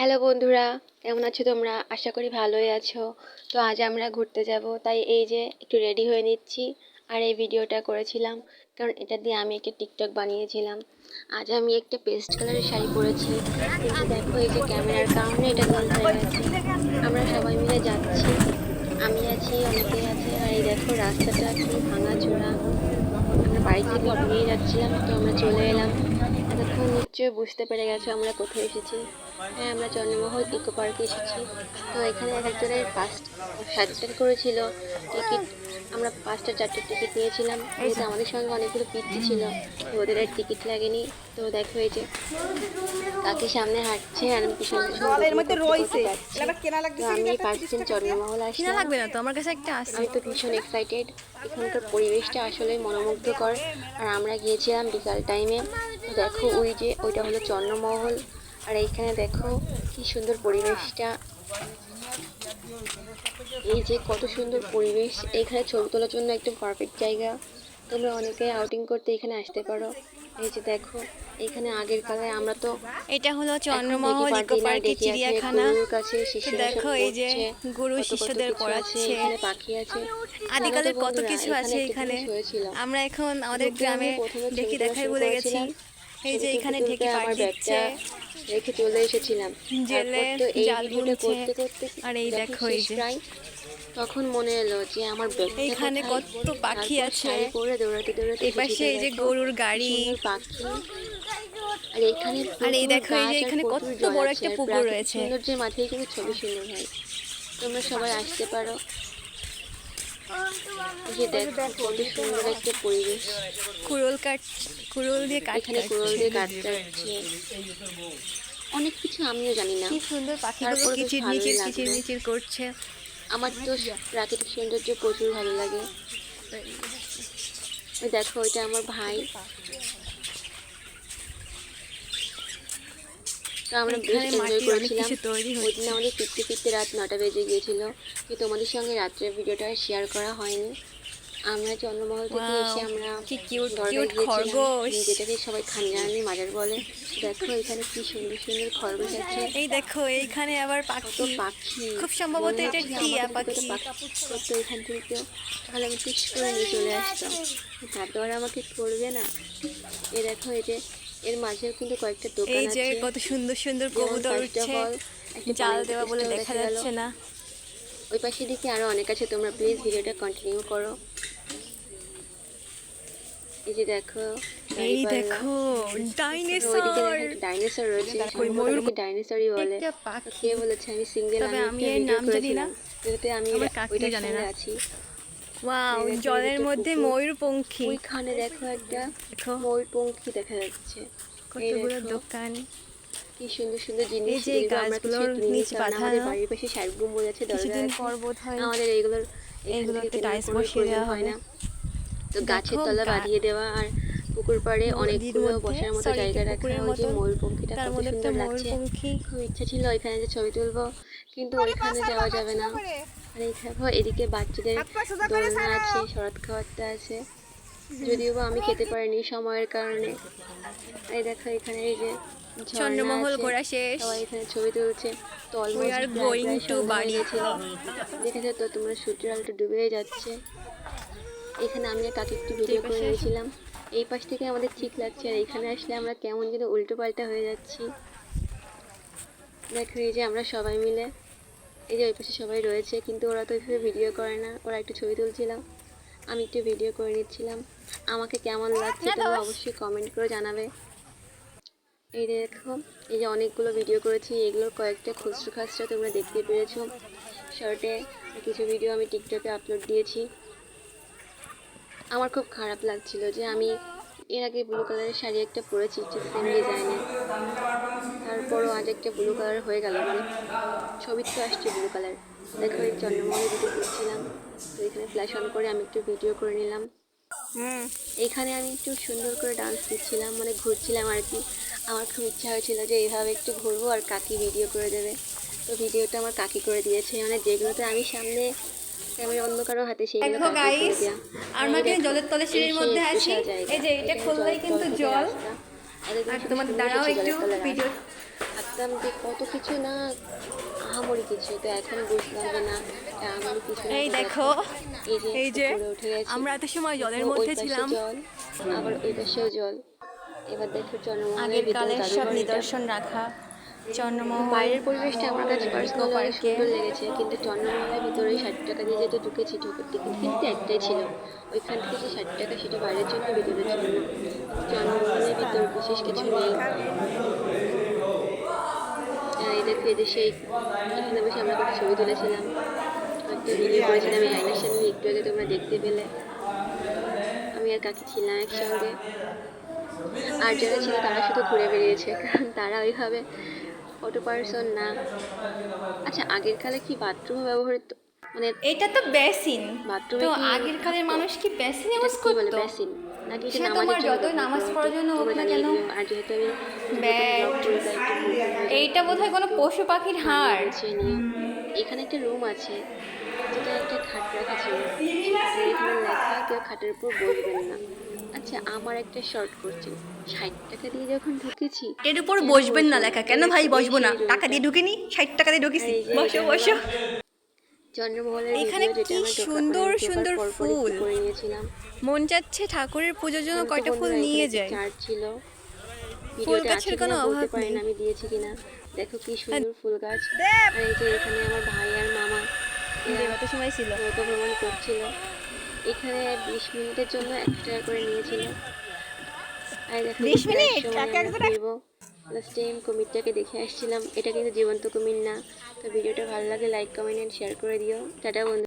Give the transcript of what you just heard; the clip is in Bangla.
হ্যালো বন্ধুরা, কেমন আছো তোমরা? আশা করি ভালোই আছো। তো আজ আমরা ঘুরতে যাব, তাই এই যে একটু রেডি হয়ে নিচ্ছি। আর এই ভিডিওটা করেছিলাম, কারণ এটা দিয়ে আমি একটা টিকটক বানিয়েছিলাম। আজ আমি একটা পেস্ট কালারের শাড়ি পরেছি। কিন্তু দেখো, এই যে ক্যামেরার কারণে এটা নীল হয়ে গেছে। আমরা সবাই মিলে যাচ্ছি। আমি আছি অনেকেই আছে, আর এই দেখো, রাস্তাটা কি ভাঙা চোরা আমরা বাড়ি থেকে বেরিয়ে যাচ্ছিলাম, তো আমরা চলে এলাম। নিশ্চয়ই বুঝতে পেরে গেছো আমরা কোথায় এসেছি? হ্যাঁ আমরা চন্দ্রমহল ইকো পার্কে এসেছি। তো এখানে এক একজনের ফার্স্ট সাত করেছিল। টিকিট আমরা পাঁচটা চারটে টিকিট নিয়েছিলাম। যেহেতু আমাদের সঙ্গে অনেকগুলো পিচ্ছি ছিল তো ওদের আর টিকিট লাগেনি। তো দেখো হয়েছে। যে কাকি সামনে হাঁটছে আর আমি পিছনে আমি দিন চন্দ্রমহল কিনা লাগবে না তো? আমার কাছে একটা আছে আমি তো ভীষণ এক্সাইটেড এখানকার পরিবেশটা আসলে মনোমুগ্ধকর। আর আমরা গিয়েছিলাম বিকাল টাইমে তো দেখো ওই যে ওইটা হলো চন্দ্রমহল আর এইখানে দেখো কি সুন্দর পরিবেশটা। এই যে কত সুন্দর পরিবেশ এখানে ছবি তোলার জন্য একদম পারফেক্ট জায়গা। তোমরা অনেকে আউটিং করতে এখানে আসতে পারো। এই যে দেখো এখানে আগের কালে আমরা তো এটা হলো চন্দ্রমহল ইকো পার্কের চিড়িয়াখানা। দেখো এই যে গুরু শিষ্যদের পড়াচ্ছে। এখানে পাখি আছে। আদিকালের কত কিছু আছে এখানে? আমরা এখন আমাদের গ্রামে তোলা দেখাই বলে গেছি। এই যে এখানে ঢেকি আমার ব্যাগটা রেখে চলে এসেছিলাম। জেলে জাল করতে আর এই দেখো এই যে। তখন মনে এলো যে আমার ব্যাগটা এইখানে কত পাখি আছে। পরে দৌড়াতে দৌড়াতে এই পাশে এই যে গরুর গাড়ি। পাখি। আর এখানে আর এই দেখো এই যে এখানে কত বড় একটা পুকুর রয়েছে। সৌন্দর্যের মাঝেই কিন্তু ছবি সুন্দর হয়। তোমরা সবাই আসতে পারো। যে সুন্দর একটা পরিবেশ। কুড়োল কাঠ কুড়োল দিয়ে কাট এখানে কুড়োল দিয়ে হচ্ছে অনেক কিছু আমিও জানি না। কি সুন্দর পাখিগুলো কিচির মিচির কিচির মিচির করছে। আমার তো প্রাকৃতিক সৌন্দর্য প্রচুর ভালো লাগে। দেখো ওইটা আমার ভাই। তো আমরা বেশ এনজয় করেছিলাম। ওই দিন আমাদের ফিরতে ফিরতে রাত নটা বেজে গিয়েছিল। তো তোমাদের সঙ্গে রাত্রের ভিডিওটা শেয়ার করা হয়নি। আমরা চন্দ্রমহল থেকে এসে আমরা কি খরগোশ। যেটাকে সবাই খানজানি মাজার বলে। দেখো এখানে কি সুন্দর সুন্দর খরগোশ আছে। এই দেখো এইখানে আবার পাখি। পাখি। খুব সম্ভবত এটা টিয়া পাখি। তো এখান থেকে কেউ তাহলে আমি টিক্স করে নিয়ে চলে আসতাম। তারপর আর আমাকে করবে না। এ দেখো এই যে এর মাঝেও কিন্তু কয়েকটা দোকান এই যে কত সুন্দর সুন্দর কবুতর উঠছে জাল দেওয়া বলে দেখা যাচ্ছে না। ওই পাশে দিকে আরও অনেক আছে তোমরা প্লিজ ভিডিওটা কন্টিনিউ করো। এই যে দেখো এই দেখো ডাইনোসর। ডাইনোসর রয়েছে ওই ময়ূর ডাইনোসরই বলে। কে বলেছে আমি সিঙ্গেল আমি আমি এর নাম জানি না। আমি ওইটার জানে না। আছি। ওয়াও জলের মধ্যে। ময়ূরপঙ্খী। ওইখানে দেখো একটা দেখো। ময়ূরপঙ্খী দেখা যাচ্ছে। কতগুলো দোকান। কি সুন্দর সুন্দর জিনিস। এই যে গাছগুলোর নিচ আমাদের বাড়ির পাশে শালগ্রাম বলে আছে কিছুদিন পর বোধ হয়। আমাদের এইগুলোর থেকে টাইলস বসিয়ে দেওয়া হয় না। তো গাছের তলা বাঁধিয়ে দেওয়া আর পুকুর পাড়ে অনেকগুলো বসার মতো জায়গা রাখা। ওই যে। ময়ূরপঙ্খীটা তার কত মধ্যে একটা সুন্দর লাগছে। খুব ইচ্ছা ছিল ওইখানে যে ছবি তুলবো কিন্তু ওইখানে যাওয়া যাবে না। আর এই দেখো এদিকে বাচ্চাদের দোলনা আছে শরৎ খাবারটা আছে। যদিও বা আমি খেতে পারিনি সময়ের কারণে। এই দেখো এখানে এই যে চন্দ্রমহল আছে। ঘোরা শেষ। সবাই এখানে ছবি তুলছে। তো অলমোস্ট are going বাড়ি। দেখেছ তো তোমরা সূর্যের আলোটা ডুবে যাচ্ছে। এখানে আমি কাকে একটু ভিডিও করে নিয়েছিলাম। এই পাশ থেকে আমাদের ঠিক লাগছে আর এখানে আসলে আমরা কেমন যেন উল্টো পাল্টা হয়ে যাচ্ছি। দেখো এই যে আমরা সবাই মিলে এই যে ওই পাশে সবাই রয়েছে কিন্তু ওরা তো ওইভাবে ভিডিও করে না। ওরা একটু ছবি তুলছিলাম আমি একটু ভিডিও করে নিচ্ছিলাম। আমাকে কেমন লাগছে তোমরা অবশ্যই কমেন্ট করে জানাবে। এই দেখো এই যে অনেকগুলো ভিডিও করেছি এগুলোর কয়েকটা খুচরো খাচরা তোমরা দেখতে পেরেছ। শর্টে কিছু ভিডিও আমি টিকটকে আপলোড দিয়েছি। আমার খুব খারাপ লাগছিল যে আমি এর আগে ব্লু কালারের শাড়ি একটা পরেছি সেম ডিজাইনের তারপরও আজ একটা ব্লু কালার হয়ে গেল মানে ছবি তো আসছে ব্লু কালার দেখো এই চন্দ্রমহলে ভিডিও করছিলাম তো এখানে ফ্ল্যাশ অন করে আমি একটু ভিডিও করে নিলাম। এখানে আমি একটু সুন্দর করে ডান্স দিচ্ছিলাম মানে ঘুরছিলাম আর কি। আমার খুব ইচ্ছা হয়েছিল যে এইভাবে একটু ঘুরবো আর কাকি ভিডিও করে দেবে। তো ভিডিওটা আমার কাকি করে দিয়েছে। মানে যেগুলোতে আমি সামনে ক্যামেরা অন্য কারও হাতে সেগুলো দেখো দেয়া। আমরা কিন্তু জলের তলে সিঁড়ির মধ্যে আছি। এই যে এটা খুললেই কিন্তু জল। আর তোমাদের দাঁড়াও একটু ভিডিও। ভাবতাম যে কত কিছু না আহামরি কিছু তো এখন বুঝলাম যে না আহামরি কিছু এই দেখো এই যে আমরা এত সময় জলের মধ্যে ছিলাম। জল আবার ওই পাশেও জল। এবার দেখো চন্দ্রমোহনের আগের কালের সব নিদর্শন রাখা। বাইরের পরিবেশটা আমার কাছে পার্সোনাল অনেক সুন্দর লেগেছে, কিন্তু চন্দ্রমহলের ভিতরে ষাট টাকা দিয়ে যেহেতু ঢুকেছি ঢোকার টিকিট কিন্তু একটাই ছিল। ওইখান থেকে যে ষাট টাকা সেটা বাইরের জন্য ভিতরে ছিল না। চন্দ্রমহলের ভিতর বিশেষ কিছু নেই। এই দেখো এই যে সেই এখানে বসে আমরা একটা ছবি তুলেছিলাম। একটা ভিডিও করেছিলাম এই আয়নার সামনে, একটু আগে তোমরা দেখতে পেলে। আমি আর কাকি ছিলাম একসঙ্গে। আর যারা ছিল তারা শুধু ঘুরে বেরিয়েছে কারণ তারা ওইভাবে অটো পার্সন না? আচ্ছা আগের কালে কি বাথরুম ব্যবহৃত মানে এটা তো বেসিন। বাথরুমে তো আগের কালের মানুষ কি বেসিন ইউজ বলে করতো? বেসিন? নাকি এটা তোমার যতই নামাজ পড়ার জন্য হোক না কেন। আর যেহেতু আমি হয়ে। এইটা বোধহয় কোনো পশু পাখির হাড়। গুছিয়ে নিও। এখানে একটা রুম আছে। যেটা একটা খাট রাখা ছিল। লেখা কেউ খাটের উপর বসবেন না। আচ্ছা আমার একটা শর্ট করছে ষাট টাকা দিয়ে যখন ঢুকেছি এর উপর বসবেন না লেখা। কেন ভাই বসবো না? টাকা দিয়ে ঢুকিনি? ষাট টাকা দিয়ে ঢুকেছি। বসো বসো। চন্দ্রমহলের এখানে কি সুন্দর সুন্দর ফুল। মন যাচ্ছে ঠাকুরের পুজোর জন্য কয়টা ফুল নিয়ে যায়। ছিল। ফুল গাছের কোনো অভাব নেই। আমি দিয়েছি কিনা। দেখো কি সুন্দর ফুল গাছ। আর এই যে এখানে আমার ভাই আর মামা এরা কত সময় ছিল। ভ্রমণ করছিল। এখানে বিশ মিনিটের জন্য একশো টাকা করে নিয়েছিলাম। আর দেখো 20 মিনিট? সময় এক এক আমরা ফিরবো লাস্ট টাইম কুমিরটাকে দেখে আসছিলাম। এটা কিন্তু জীবন্ত কুমির না। তো ভিডিওটা ভালো লাগে লাইক কমেন্ট এন্ড শেয়ার করে দিও। টাটা বন্ধু।